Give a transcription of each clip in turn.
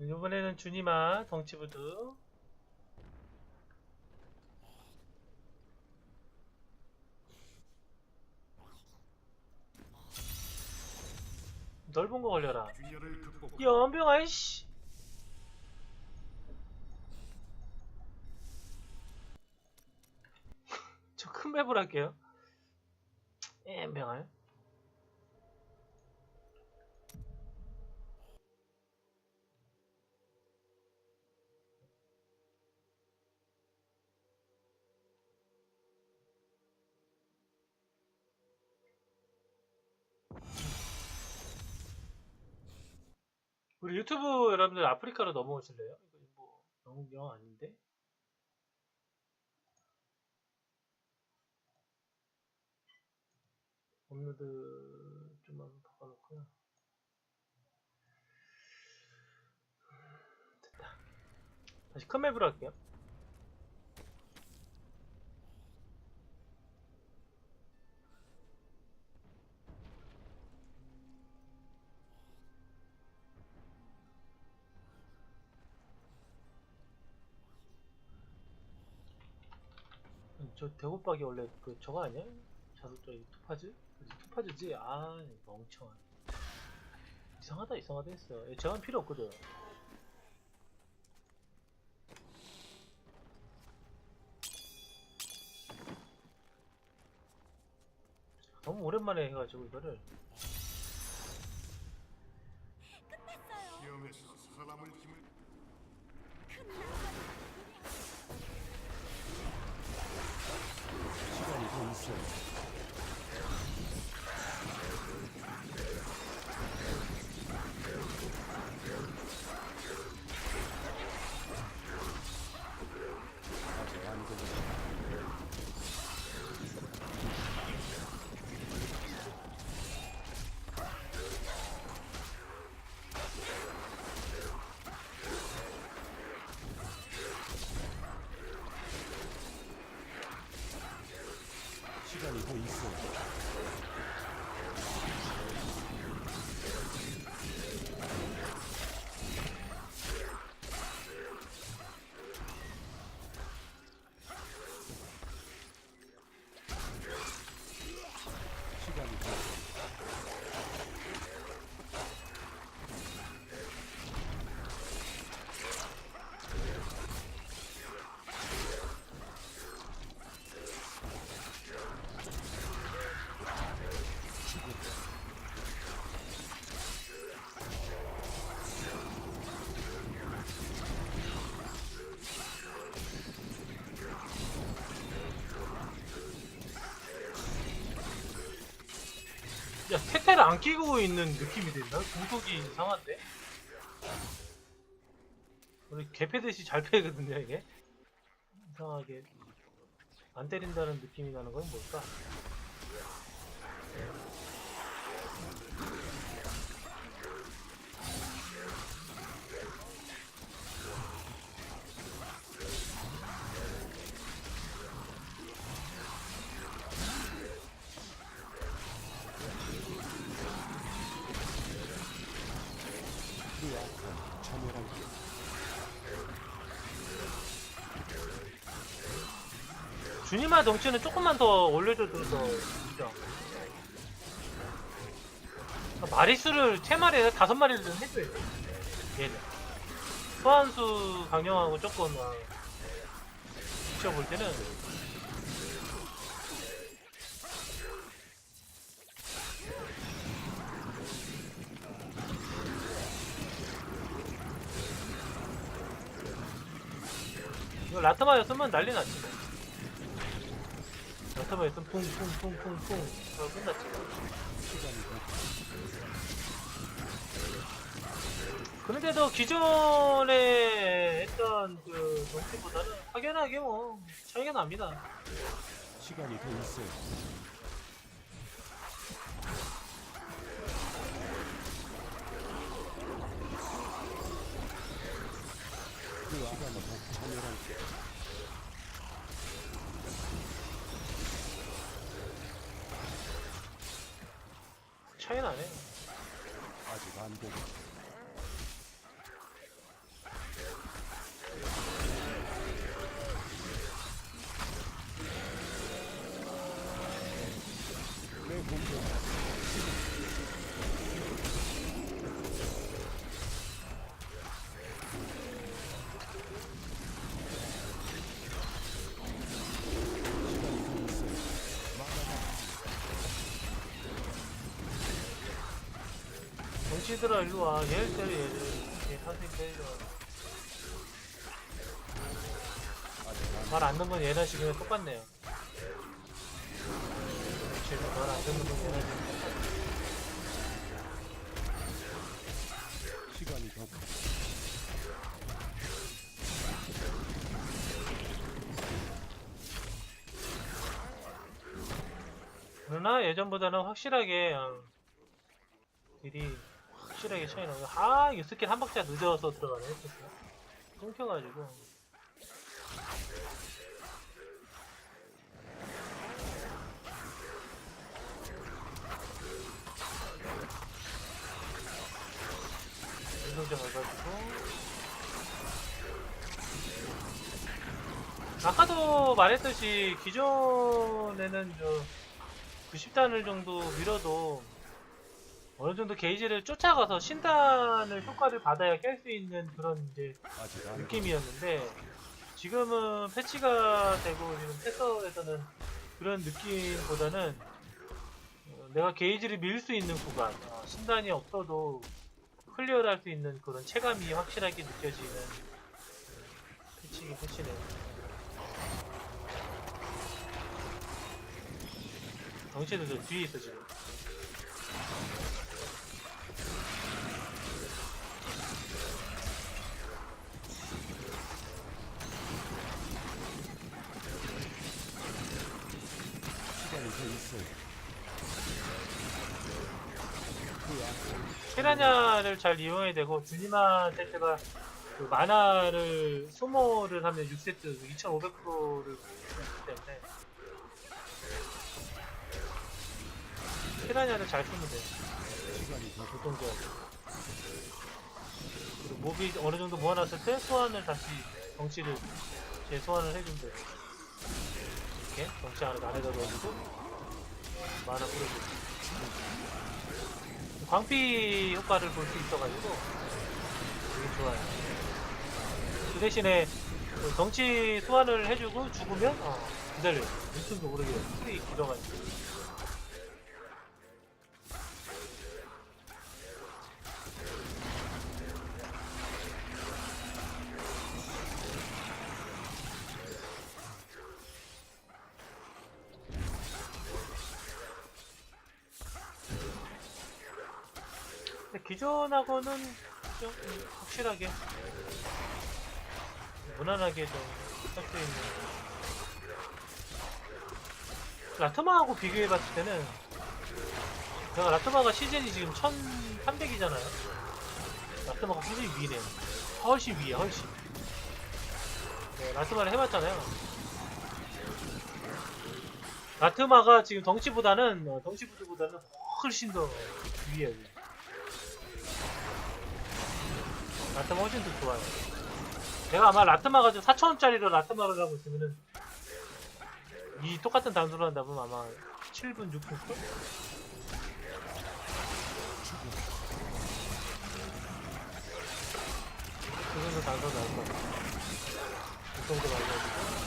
이번에는 주니마 덩치부드 넓은 거 걸려라. 균열을 극복. 연병 아 이씨. 저 큰 맵을 할게요. 연병알 우리 유튜브 여러분들 아프리카로 넘어오실래요? 이거 뭐 너무 영 아닌데? 업로드 좀만 바꿔놓고요. 됐다. 다시 큰 맵으로 할게요. 저 대구박이 원래 그 저거 아니야? 자석저 투파즈? 투파즈지? 아 멍청한. 이상하다 이상하다 했어 얘 저건 필요 없거든. 너무 오랜만에 해가지고 이거를. 시험에서 사람을 힘을 시간이 더 있어요. 아직 안 되겠다. 더 있어 야 테테를 안 끼고 있는 느낌이 든다? 공속이 이상한데? 우리 개 패듯이 잘 패거든요 이게 이상하게 안 때린다는 느낌이 나는 건 뭘까? 참여란 게 주니마 덩치는 조금만 더 올려줘도 더 진짜. 마리수를 세 마리에서 다섯 마리를 해줘야 돼. 얘는 소환수 강령하고 조금 어, 지켜볼 때는 이거 라트마였으면 난리 났지 뭐. 라트마였으면 쿵쿵쿵쿵쿵 그거 끝났지 그런데도 기존에 했던 그 정치보다는 확연하게 뭐 차이가 납니다 시간이 더 있어요. 11시. 차이 나네. 아직 안 되고. 내 공격. 얘들아 일로 와. 얘를 때려 얘를 얘 선생님 때려 말안 듣는 건 얘나 지금 똑같네요 지금 말안 듣는 건 얘나 지금 시간이 더 가- 그러나 예전보다는 확실하게 어, 딜이 확실하게 차이 나고 아 이거 스킬 한 박자 늦어서 들어가네 했었어 끊겨가지고. 운동장 가가지고. 아까도 말했듯이 기존에는 저 90단을 정도 밀어도 어느 정도 게이지를 쫓아가서 신단을 효과를 받아야 깰 수 있는 그런 이제 느낌이었는데 지금은 패치가 되고 지금 테서에서는 그런 느낌보다는 어, 내가 게이지를 밀 수 있는 구간 어, 신단이 없어도 클리어를 할 수 있는 그런 체감이 확실하게 느껴지는 어, 패치긴 패치네요. 덩치도 저 뒤에 있어 지금 시간이 더 있어요. 그 앞에 테라냐를 잘 이용해야 되고 주니마 세트가 그 만화를 소모를 하면 6세트 2500%를 주기 때문에. 테라냐를 잘 쓰면 돼요. 시간이 더 보통 저 그리고 몹이 어느 정도 모아놨을 때 소환을 다시 덩치를 재소환을 해주면 돼요. 이렇게 덩치 안에 안에다 넣어주고 만화 뿌려주고 광피 효과를 볼 수 있어가지고 되게 좋아요. 그 대신에 그 덩치 소환을 해주고 죽으면 어, 기다려요. 유튜브 모르게 풀이 길어가지고 기존하고는 좀 확실하게 무난하게 좀할수 있는. 라트마하고 비교해봤을 때는 제가 라트마가 시즌이 지금 1300이잖아요. 라트마가 훨씬 위네 훨씬 위에 훨씬. 네, 라트마를 해봤잖아요. 라트마가 지금 덩치보다는 어, 덩치보다는 훨씬 더 위에 라트마 훨씬 더 좋아요. 내가 아마 라트마 가 지금 4천원짜리로 라트마를 하고 있으면은 이 똑같은 단수를 한다 보면 아마 7분, 6분 컷? 그 정도 단수가 나올 것 같아. 그 정도 나와가지고.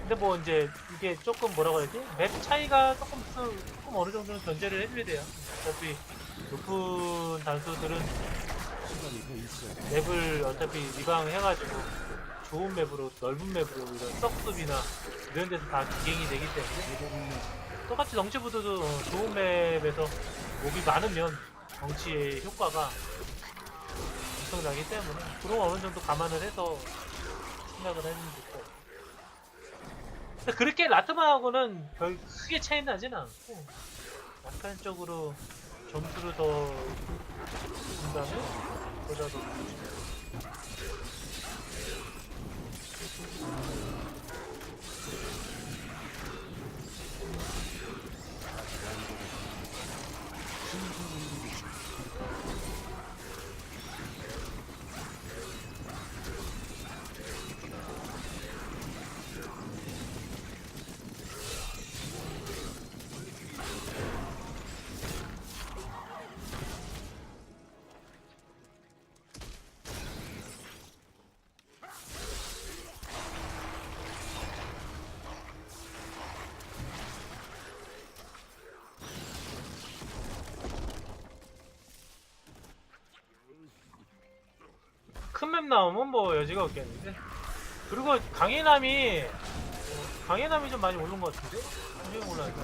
근데 뭐 이제 이게 조금 뭐라고 해야 되지? 맵 차이가 조금 있어- 조금 어느 정도는 견제를 해줘야 돼요. 어차피 높은 단수들은. 맵을 어차피 리방 해가지고 좋은 맵으로 넓은 맵으로 이런 썩숲이나 이런 데서 다 기갱이 되기 때문에 똑같이 덩치보드도 어, 좋은 맵에서 몹이 많으면 덩치의 효과가 엄청나기 때문에 그런 거 어느 정도 감안을 해서 생각을 근데 그렇게 라트마하고는 별 크게 차이 나진 않고 약간 쪽으로 점수를 더 준다면 더 큰 맵 나오면 뭐 여지가 없겠는데. 그리고 강해남이 어, 강해남이 좀 많이 오른 것 같은데? 굉장히 올라니까.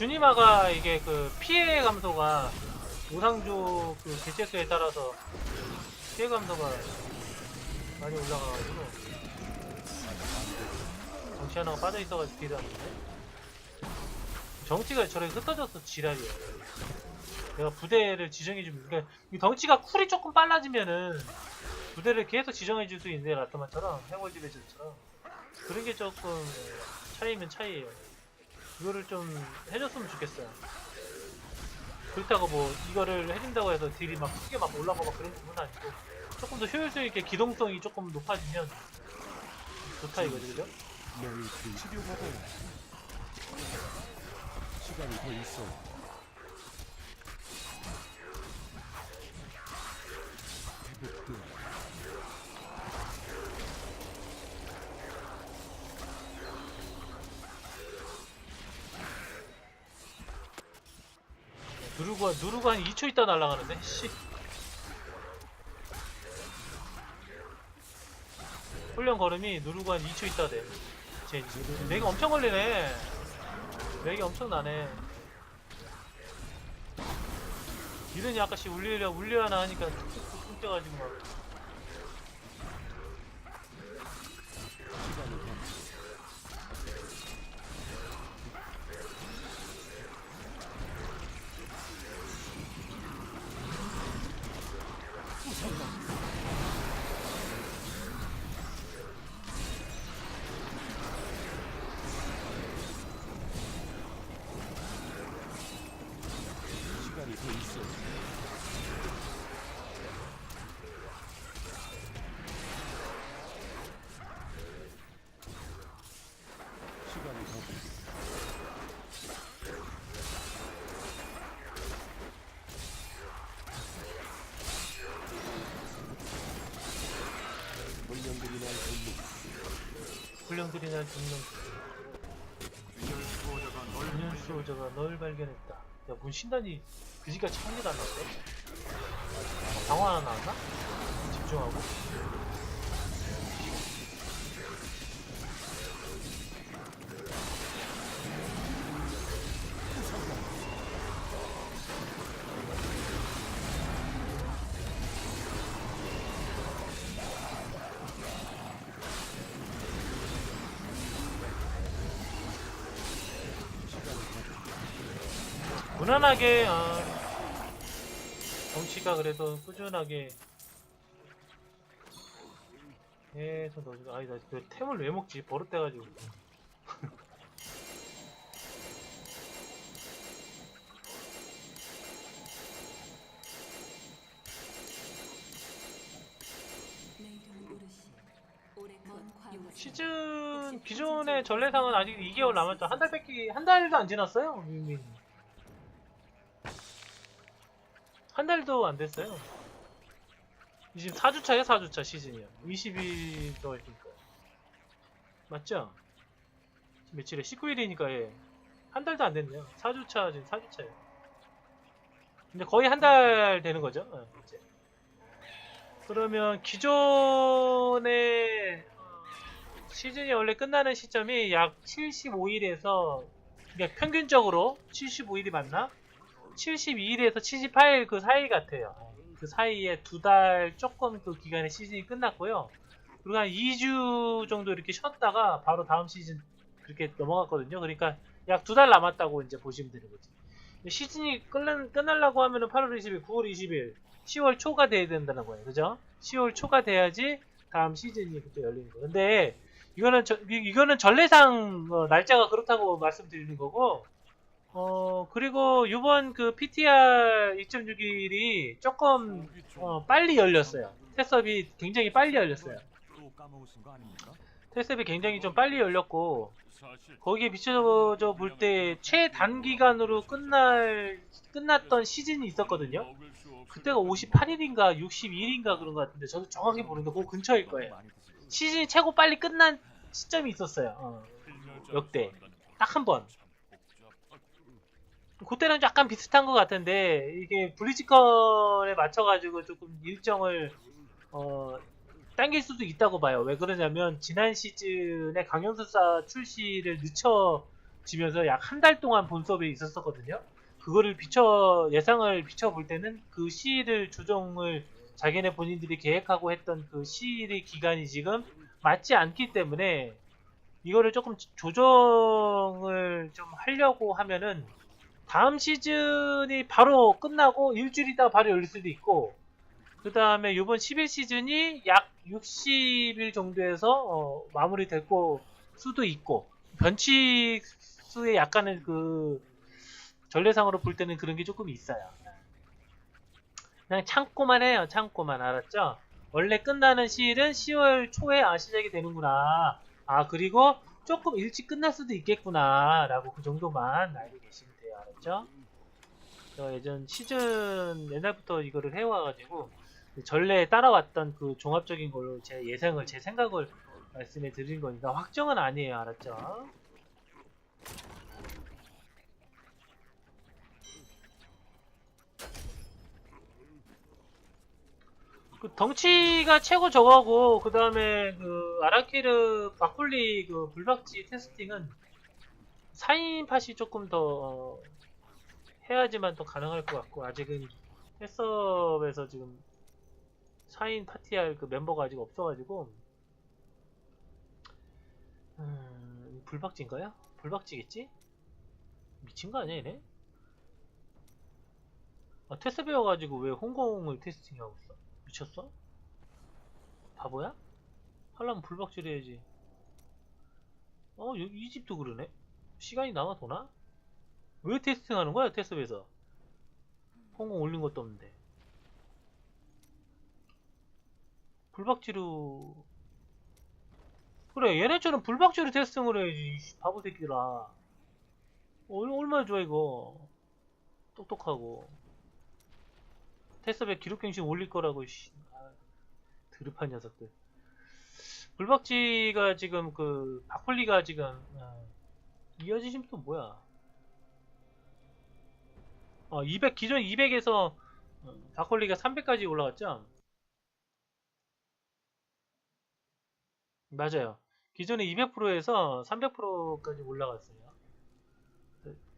주니마가 이게 그 피해 감소가 우상조 그 개체수에 따라서 피해 감소가 많이 올라가가지고 정치 하나가 빠져 있어가지고 딜이 안 되네. 정치가 저렇게 흩어져서 지랄이야. 내가 부대를 지정해주면 그러니까 이 덩치가 쿨이 조금 빨라지면은 부대를 계속 지정해줄 수 있는데 라트만처럼 해골 지 배즈처럼 그런 게 조금 차이면 차이예요. 이거를 좀 해줬으면 좋겠어요. 그렇다고 뭐 이거를 해준다고 해서 딜이 막 크게 막 올라가고 막 그런 부분은 아니고 조금 더 효율성 있게 기동성이 조금 높아지면 좋다 이거죠, 그죠? 시간이 더 있어요. 회복돼 누르고 누르고 한 2초 있다 날아가는데 씨. 훈련 걸음이 누르고 한 2초 있다 돼. 제 맥이 엄청 걸리네. 맥이 엄청 나네. 이런이 아까씨 울리려 울려 하나 하니까 툭툭툭 끊겨가지고 막. 날 죽는 균열 수호자가 널 인연 수호자가 널 발견했다. 야, 문 신단이 그지가 안 나왔어? 아, 방어 하나 나왔나? 집중하고. 무난하게, 어, 정치가 그래도 꾸준하게 계속 넣어주고, 아니, 나그 템을 왜 먹지? 버릇돼가지고. 시즌 기존의 전례상은 아직 2개월 남았죠. 한 달 뺏기 한 달도 안 지났어요. 이미. 달도 안 됐어요. 지금 4주차야 4주차 시즌이요. 20일서니까 맞죠? 지금 며칠에 19일이니까 예. 한 달도 안 됐네요. 4주차 지금 4주차예요. 근데 거의 한 달 되는 거죠. 어, 이제. 그러면 기존의 어, 시즌이 원래 끝나는 시점이 약 75일에서 그러니까 평균적으로 75일이 맞나? 72일에서 78일 그 사이 같아요. 그 사이에 두 달 조금 그 기간에 시즌이 끝났고요. 그리고 한 2주 정도 이렇게 쉬었다가 바로 다음 시즌 그렇게 넘어갔거든요. 그러니까 약 두 달 남았다고 이제 보시면 되는 거지. 시즌이 끝난, 끝나려고 하면은 8월 20일, 9월 20일, 10월 초가 돼야 된다는 거예요. 그죠? 10월 초가 돼야지 다음 시즌이 그때 열리는 거예요. 근데 이거는 저, 이- 이거는 전례상 어, 날짜가 그렇다고 말씀드리는 거고 어 그리고 이번 그 PTR 2.6일이 조금 어, 빨리 열렸어요. 테스업이 굉장히 빨리 열렸어요. 테스트앱이 굉장히 좀 빨리 열렸고 거기에 비춰져 볼 때 최단기간으로 끝날 끝났던 시즌이 있었거든요. 그때가 58일인가 61일인가 그런 것 같은데 저도 정확히 모르는데 그 근처일 거예요. 시즌이 최고 빨리 끝난 시점이 있었어요. 어, 역대. 딱 한 번. 그때랑 약간 비슷한 것 같은데 이게 블리즈컨에 맞춰가지고 조금 일정을 어, 당길 수도 있다고 봐요. 왜 그러냐면 지난 시즌에 강연수사 출시를 늦춰지면서 약 한 달 동안 본섭에 있었었거든요. 그거를 비춰 예상을 비춰 볼 때는 그 시일을 조정을 자기네 본인들이 계획하고 했던 그 시일의 기간이 지금 맞지 않기 때문에 이거를 조금 조정을 좀 하려고 하면은 다음 시즌이 바로 끝나고 일주일 있다가 바로 열릴 수도 있고 그 다음에 이번 11 시즌이 약 60일 정도에서 어, 마무리될 거 수도 있고 변칙 수의 약간의 그 전례상으로 볼 때는 그런 게 조금 있어요. 그냥 참고만 해요. 참고만 알았죠? 원래 끝나는 시일은 10월 초에 아 시작이 되는구나. 아 그리고 조금 일찍 끝날 수도 있겠구나 라고 그 정도만 알고. 알 았죠? 저 예전 시즌 옛날부터 이거를 해와가지고 그 전례에 따라왔던 그 종합적인 걸로 제 예상을 제 생각을 말씀해 드린 거니까 확정은 아니에요. 알았죠? 그 덩치가 최고 저거고 그 다음에 그 아라키르 바꿀리 그 불박지 테스팅은 4인 팟이 조금 더 어, 해야지만 더 가능할 것 같고 아직은 해썹에서 지금 4인 파티할 그 멤버가 아직 없어가지고 음, 불박지인가요? 불박지겠지? 미친 거 아니야 얘네? 아 테스트 배워가지고 왜 홍콩을 테스팅하고 있어? 미쳤어? 바보야? 하려면 불박질 해야지. 어, 여- 이 집도 그러네? 시간이 남아 도나? 왜 테스팅 하는 거야, 테스트에서? 홍콩 올린 것도 없는데. 불박지로. 그래, 얘네처럼 불박지로 테스팅을 해야지, 이 바보 새끼들아. 어, 얼마나 좋아, 이거. 똑똑하고. 테스트에 기록갱신 올릴 거라고 씨. 아, 드럽한 녀석들. 불박지가 지금 그 바쿨리가 지금 아, 이어지심 또 뭐야? 어, 200 기존 200에서 바쿨리가 300까지 올라갔죠? 맞아요. 기존에 200%에서 300%까지 올라갔어요.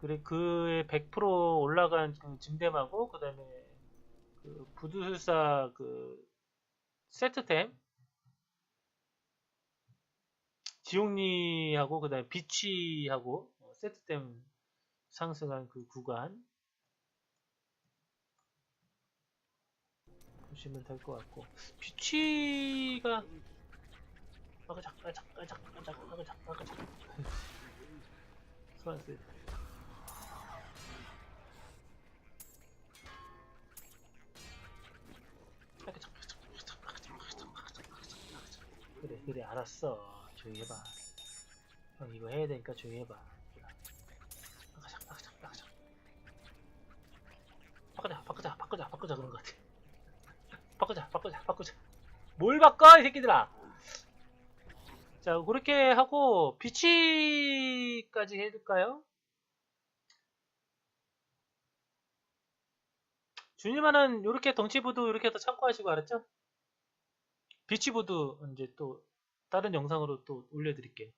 그래 그의 100% 올라간 그 증dem하고 그다음에 그 부두술사 그 세트템 지옥리하고 그다음에 비취하고 어, 세트템 상승한 그 구간 보시면 될 것 같고 비취가 아가작 아가작 아가작 아가작 아가작 아가작 소환스 그래 그래 알았어 조용히 해봐 형 이거 해야 되니까 조용히 해봐 바꾸자 바꾸자 바꾸자 바꾸자 바꾸자 그런 것 같아 바꾸자 바꾸자 바꾸자 뭘 바꿔 이 새끼들아 자 그렇게 하고 비치까지 해둘까요? 주님만은 이렇게 덩치부도 이렇게 해서 참고하시고 알았죠? 비치보드 이제 또 다른 영상으로 또 올려드릴게요.